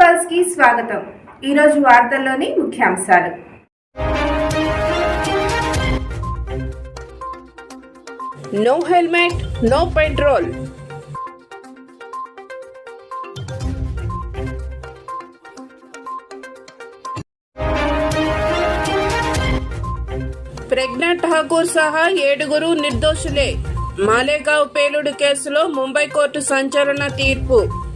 పల్స్కి స్వాగతం. ఈరోజు వార్తల్లోని ముఖ్యాంశాలు. No helmet no petrol Pragya Thakur సహా ఏడుగురు నిర్దోషులే. మాలేగావ్ పేలుడు కేసులో ముంబై కోర్టు సంచలన తీర్పు.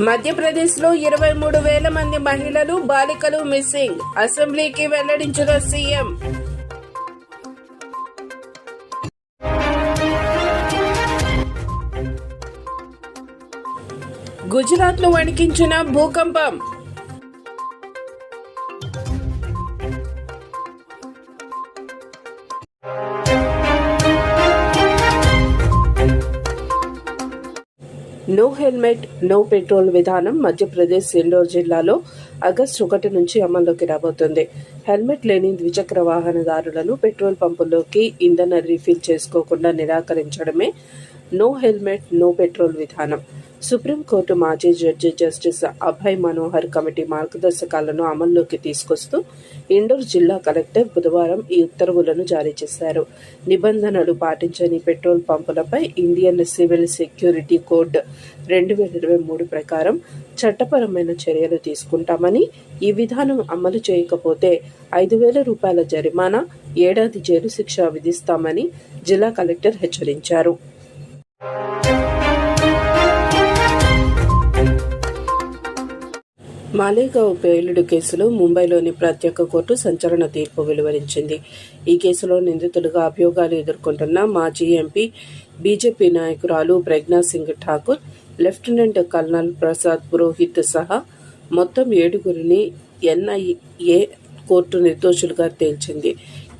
మధ్యప్రదేశ్లో ఇరవై మూడు వేల మంది మహిళలు బాలికలు మిస్సింగ్. అసెంబ్లీకి వెల్లడించిన సీఎం. గుజరాత్ను వణికించిన భూకంపం. నో హెల్మెట్ నో పెట్రోల్ విధానం మధ్యప్రదేశ్ ఇండోర్ జిల్లాలో ఆగస్టు ఒకటి నుంచి అమల్లోకి రాబోతుంది. హెల్మెట్ లేని ద్విచక్ర వాహనదారులను పెట్రోల్ పంపుల్లోకి ఇంధన రీఫిల్ చేసుకోకుండా నిరాకరించడమే నో హెల్మెట్ నో పెట్రోల్ విధానం. సుప్రీంకోర్టు మాజీ judge justice Abhay Manohar committee మార్గదర్శకాలను అమల్లోకి తీసుకొస్తూ ఇండోర్ జిల్లా కలెక్టర్ బుధవారం ఈ ఉత్తర్వులను జారీ చేశారు. నిబంధనలు పాటించని పెట్రోల్ పంపులపై ఇండియన్ సివిల్ సెక్యూరిటీ కోడ్ రెండు వేల ఇరవై మూడు ప్రకారం చట్టపరమైన చర్యలు తీసుకుంటామని ఈ విధానం అమలు చేయకపోతే ఐదు వేల రూపాయల జరిమానా ఏడాది జైలు శిక్ష విధిస్తామని జిల్లా కలెక్టర్ హెచ్చరించారు. మాలేగావ్ పేలుడు కేసులో ముంబైలోని ప్రత్యేక కోర్టు సంచలన తీర్పు వెలువరించింది. ఈ కేసులో నిందితులుగా అభియోగాలు ఎదుర్కొంటున్న మాజీ ఎంపీ బీజేపీ నాయకురాలు ప్రజ్ఞా సింగ్ ఠాకూర్ లెఫ్టినెంట్ కల్నల్ ప్రసాద్ పురోహిత్ సహా మొత్తం ఏడుగురిని ఎన్ఐఏ కోర్టు నిర్దోషులుగా తేల్చింది.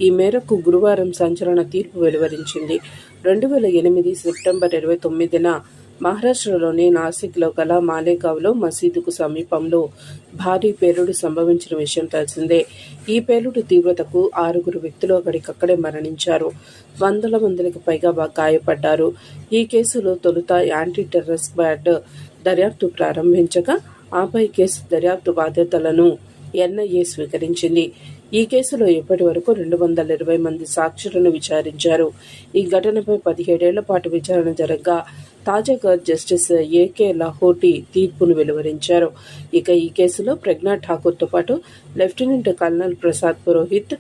ఈ మేరకు గురువారం సంచలన తీర్పు వెలువరించింది. రెండు వేల ఎనిమిది సెప్టెంబర్ ఇరవై తొమ్మిదిన మహారాష్ట్రలోని నాసిక్లో గల మాలేగావ్లో మసీదుకు సమీపంలో భారీ పేలుడు సంభవించిన విషయం తెలిసిందే. ఈ పేలుడు తీవ్రతకు ఆరుగురు వ్యక్తులు అక్కడికక్కడే మరణించారు. వందల మందికి పైగా గాయపడ్డారు. ఈ కేసులో తొలుత యాంటీ టెర్రస్ బ్యాడ్ దర్యాప్తు ప్రారంభించగా ఆపై కేసు దర్యాప్తు బాధ్యతలను ఎన్ఐఏ స్వీకరించింది. ఈ కేసులో ఇప్పటి వరకు రెండు వందల ఇరవై మంది సాక్షులను విచారించారు. ఈ ఘటనపై పదిహేడేళ్ళ పాటు విచారణ జరగగా తాజాగా జస్టిస్ ఏకే లహోటి తీర్పును వెలువరించారు. ఇక ఈ కేసులో ప్రజ్ఞా ఠాకూర్తో పాటు lieutenant colonel Prasad Purohit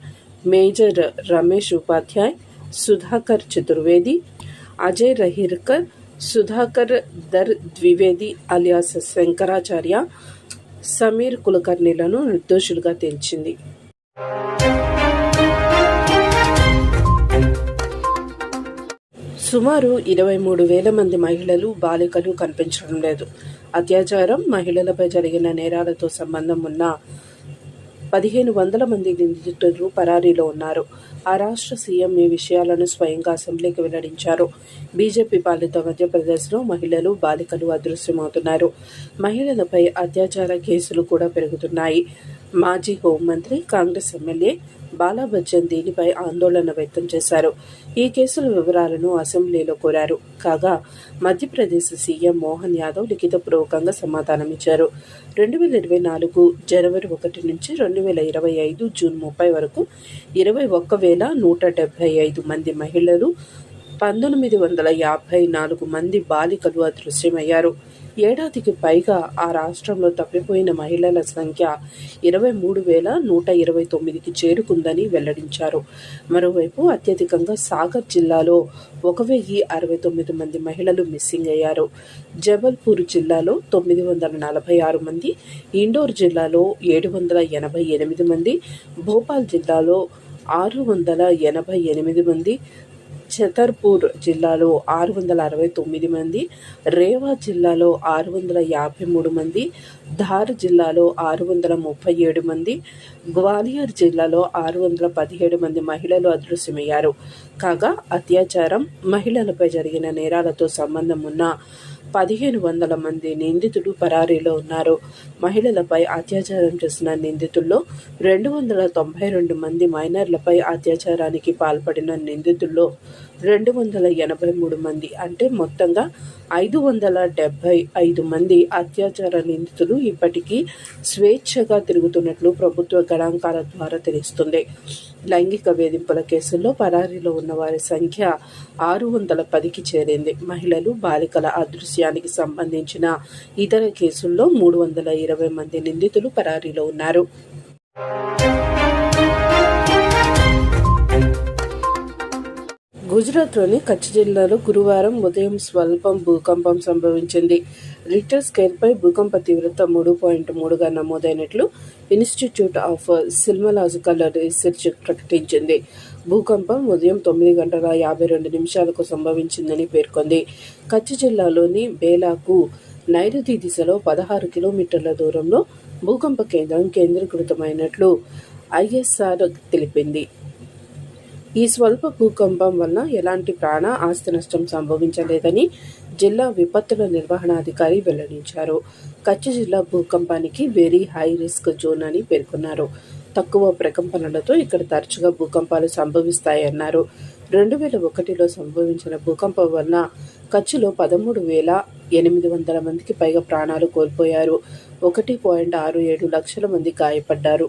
major Ramesh Upadhyay Sudhakar Chaturvedi Ajay Rahirkar Sudhakar Dhar Dwivedi alias Shankaracharya Sameer కులకర్ణిలను నిర్దోషులుగా తేల్చింది. సుమారు ఇరవై మూడు వేల మంది మహిళలు బాలికలు కనిపించడం లేదు. అత్యాచారం మహిళలపై జరిగిన నేరాలతో సంబంధం ఉన్న పదిహేను వందల మంది నిందితులు పరారీలో ఉన్నారు. ఆ రాష్ట్ర సీఎం ఈ విషయాలను స్వయంగా అసెంబ్లీకి వెల్లడించారు. బీజేపీ పాలిత మధ్యప్రదేశ్లో మహిళలు బాలికలు అదృశ్యమవుతున్నారు. మహిళలపై అత్యాచార కేసులు కూడా పెరుగుతున్నాయి. మాజీ హోంమంత్రి కాంగ్రెస్ ఎమ్మెల్యే బాలా బచ్చన్ దీనిపై ఆందోళన వ్యక్తం చేశారు. ఈ కేసుల వివరాలను అసెంబ్లీలో కోరారు. కాగా మధ్యప్రదేశ్ సీఎం మోహన్ యాదవ్ లిఖితపూర్వకంగా సమాధానమిచ్చారు రెండు వేల ఇరవై నాలుగు జనవరి ఒకటి నుంచి రెండు వేల ఇరవై ఐదు జూన్ ముప్పై వరకు ఇరవై ఒక్క వేల నూట డెబ్బై ఐదు మంది మహిళలు పంతొమ్మిది వందల యాభై నాలుగు మంది బాలికలు అదృశ్యమయ్యారు. ఏడాదికి పైగా ఆ రాష్ట్రంలో తప్పిపోయిన మహిళల సంఖ్య ఇరవై మూడు వేల నూట ఇరవై తొమ్మిదికి చేరుకుందని వెల్లడించారు. మరోవైపు అత్యధికంగా సాగర్ జిల్లాలో ఒక వెయ్యి అరవై తొమ్మిది మంది మహిళలు మిస్సింగ్ అయ్యారు. జబల్పూర్ జిల్లాలో తొమ్మిది వందల నలభై ఆరు మంది ఇండోర్ జిల్లాలో ఏడు వందల ఎనభై ఎనిమిది మంది భోపాల్ జిల్లాలో ఆరు వందల ఎనభై ఎనిమిది మంది ఛతర్పూర్ జిల్లాలో ఆరు వందల అరవై తొమ్మిది మంది రేవా జిల్లాలో ఆరు వందల యాభై మూడు మంది ధార్ జిల్లాలో ఆరు వందల ముప్పై ఏడు మంది గ్వాలియర్ జిల్లాలో ఆరు వందల పదిహేడు మంది మహిళలు అదృశ్యమయ్యారు. కాగా అత్యాచారం మహిళలపై జరిగిన నేరాలతో సంబంధం ఉన్న పదిహేను వందల మంది నిందితులు పరారీలో ఉన్నారు. మహిళలపై అత్యాచారం చేసిన నిందితుల్లో రెండు వందల తొంభై రెండు మంది మైనర్లపై అత్యాచారానికి పాల్పడిన నిందితుల్లో రెండు వందల ఎనభై మూడు మంది అంటే మొత్తంగా ఐదు వందల డెబ్బై ఐదు మంది అత్యాచార నిందితులు ఇప్పటికీ స్వేచ్ఛగా తిరుగుతున్నట్లు ప్రభుత్వ గణాంకాల ద్వారా తెలుస్తుంది. లైంగిక వేధింపుల కేసుల్లో పరారీలో ఉన్న వారి సంఖ్య ఆరు వందల పదికి చేరింది. మహిళలు బాలికల అదృశ్యానికి సంబంధించిన ఇతర కేసుల్లో మూడు వందల ఇరవై మంది నిందితులు పరారీలో ఉన్నారు. గుజరాత్లోని కచ్ జిల్లాలో గురువారం ఉదయం స్వల్పం భూకంపం సంభవించింది. రిటర్ స్కేల్పై భూకంప తీవ్రత మూడు పాయింట్ మూడుగా నమోదైనట్లు ఇన్స్టిట్యూట్ ఆఫ్ సిల్మలాజికల్ రీసెర్చ్ ప్రకటించింది. భూకంపం ఉదయం తొమ్మిది గంటల యాభై రెండు నిమిషాలకు సంభవించిందని పేర్కొంది. కచ్ జిల్లాలోని బేలాకు నైరుతి దిశలో పదహారు కిలోమీటర్ల దూరంలో భూకంప కేంద్రం కేంద్రీకృతమైనట్లు ఐఎస్ఆర్ తెలిపింది. ఈ స్వల్ప భూకంపం వల్ల ఎలాంటి ప్రాణ ఆస్తి నష్టం సంభవించలేదని జిల్లా విపత్తుల నిర్వహణాధికారి వెల్లడించారు. కచ్ జిల్లా భూకంపానికి వెరీ హై రిస్క్ జోన్ అని పేర్కొన్నారు. తక్కువ ప్రకంపనలతో ఇక్కడ తరచుగా భూకంపాలు సంభవిస్తాయన్నారు. రెండు వేల ఒకటిలో సంభవించిన భూకంపం వల్ల కచ్లో పదమూడు వేల ఎనిమిది వందల మందికి పైగా ప్రాణాలు కోల్పోయారు. ఒకటి పాయింట్ ఆరు ఏడు లక్షల మంది గాయపడ్డారు.